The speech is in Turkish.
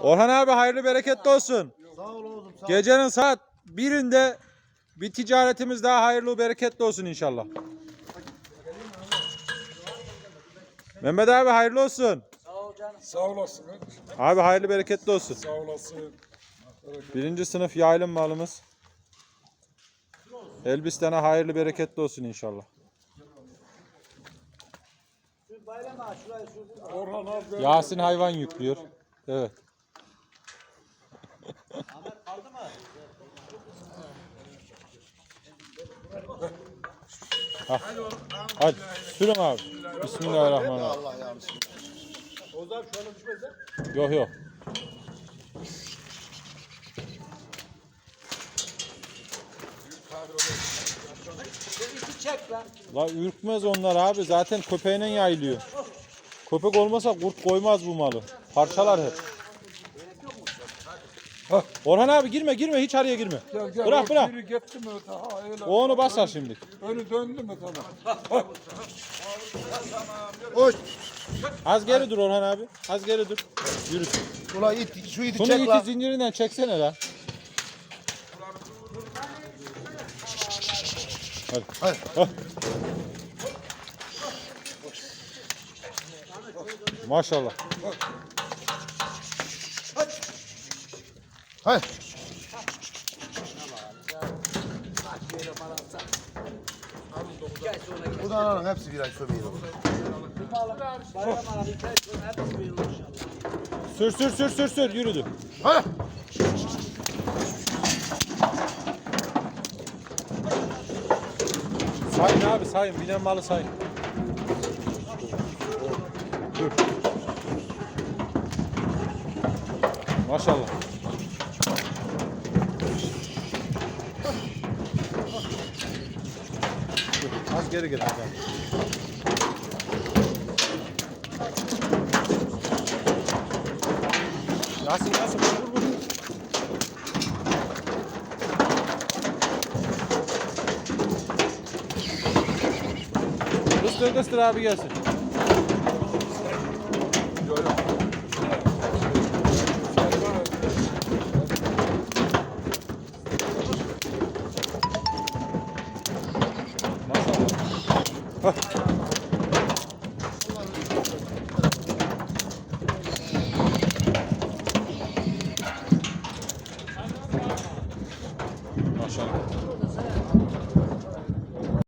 Orhan abi hayırlı bereketli olsun. Sağ ol oğlum sağ ol. Gecenin saat birinde bir ticaretimiz daha hayırlı bereketli olsun inşallah. Mehmet abi hayırlı olsun. Sağ olasın. Abi hayırlı bereketli olsun. Sağ olasın. Birinci sınıf yaylım malımız. Elbistan'a hayırlı bereketli olsun inşallah. Abi. Yasin hayvan yüklüyor. Evet. Hah. Hadi sürün abi. Bismillahirrahmanirrahim. Allah yanlış. Yok yok. La ürkmez onlar abi. Zaten köpeğine yayılıyor. Köpek olmasa kurt koymaz bu malı. Parçalar hep. Hah, Orhan abi girme girme hiç araya girme. Gel, gel, Bırak o bırak. Biri gitti mi öte? Ha, öyle. O onu basar şimdi. Önü döndü mü tamam. Koş. Az geri dur Orhan abi. Az geri dur. Yürü. Ulan it, şu iti Şunu çek iti lan. zincirinden çeksene lan. Hadi. Hadi. Hah. Maşallah. Hadi. Buradan alın hepsi bir ay sömeyi. Sür sür sür sür sür yürüdü. Hadi. Sayın abi sayın. Binen malı sayın. Dur. Maşallah. Az geri gel. Yasin Yasin Kıstır kıstır abi gelsin. Maşallah. Hah.